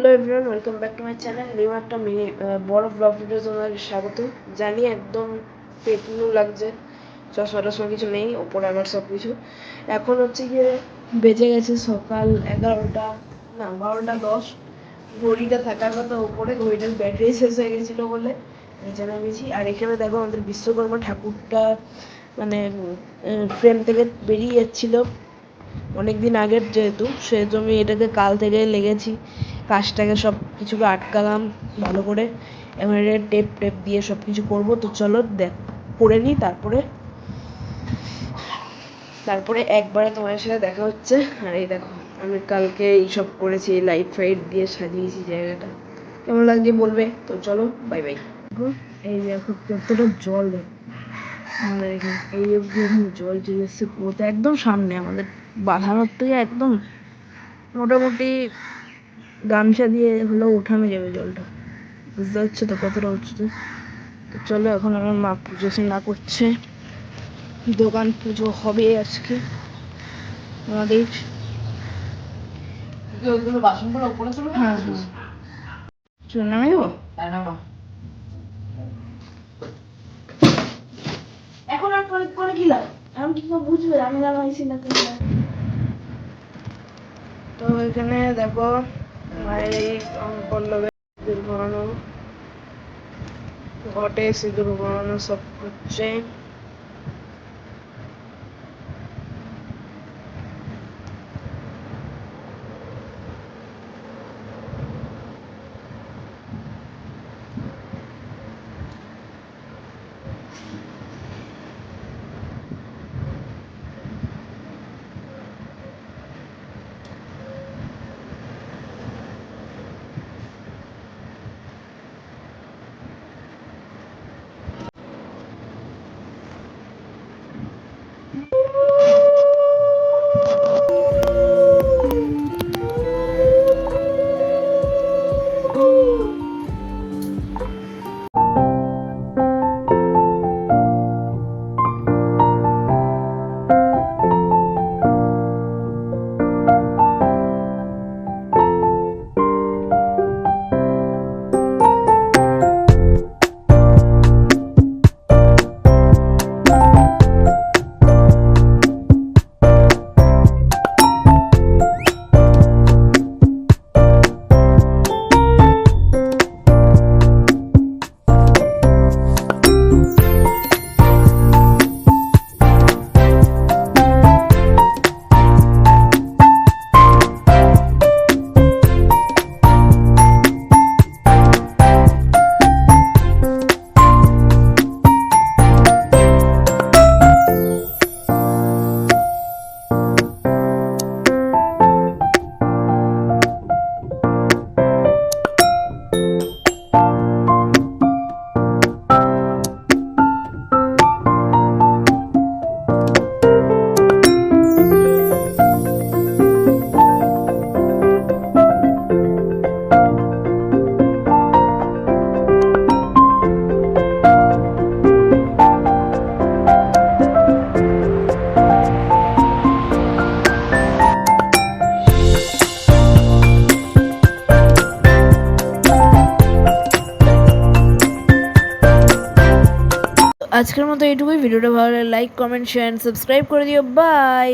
Hello everyone welcome back to my channel new একটা mini বড় blog video তোমাদের স্বাগত জানি একদম পেটুলো লাগছে চশমা টশমা কিছু নেই, ওপরে আমার সব কিছু। এখন হচ্ছে গিয়ে বেজে গেছে সকাল এগারোটা, না, বারোটা দশ। ঘড়িটা থাকার কথা ওপরে ঘড়িটার ব্যাটারি শেষ হয়ে গেছিল বলে নিচে নামিয়েছি আর এখানে দেখো আমাদের বিশ্বকর্মা ঠাকুরটা মানে ফ্রেম থেকে বেরিয়ে যাচ্ছিল অনেক দিন আগের যেহেতু সেহেতু আমি এটাকে কাল থেকে লেগেছি। কাজটাকে সব কিছুকে আটকালাম ভালো করে। এবার টেপ টেপ দিয়ে সব কিছু করব। তো চলো দেখ, করে নিই তারপরে। তারপরে একবারে তোমার সাথে দেখা হচ্ছে। আর এই দেখো, আমি কালকে এইসব করেছি লাইট ফাইট দিয়ে সাজিয়েছি জায়গাটা। কেমন লাগছে বলবে? তো চলো বাই বাই এই দেখো কতটা জল আমাদের এই জল চলে এসছে একদম সামনে আমাদের বাঁধানোর থেকে একদম মোটামুটি গামছা দিয়ে হলেও উঠানো যাবে জলটা। বুঝতে পারছ তো কতটা উঠছে তো চলো এখন আমার মা পুজো না করছে। দোকান পুজো হবে আজকে। আমাদের বাসনগুলো উপরে চলে হ্যাঁ হ্যাঁ। চল এখন আর করে করে কি লাভ? এখন কি বুঝবে? আমি লাগাইছি না। তো এখানে দেখো মায়ের এই পল্লবে সিঁদুর পরানো ঘটে সিঁদুর পরানো সব হচ্ছে আজকের মতো এইটুকুই। ভিডিওটা ভালো লাগলে লাইক কমেন্ট শেয়ার সাবস্ক্রাইব করে দিও। বাই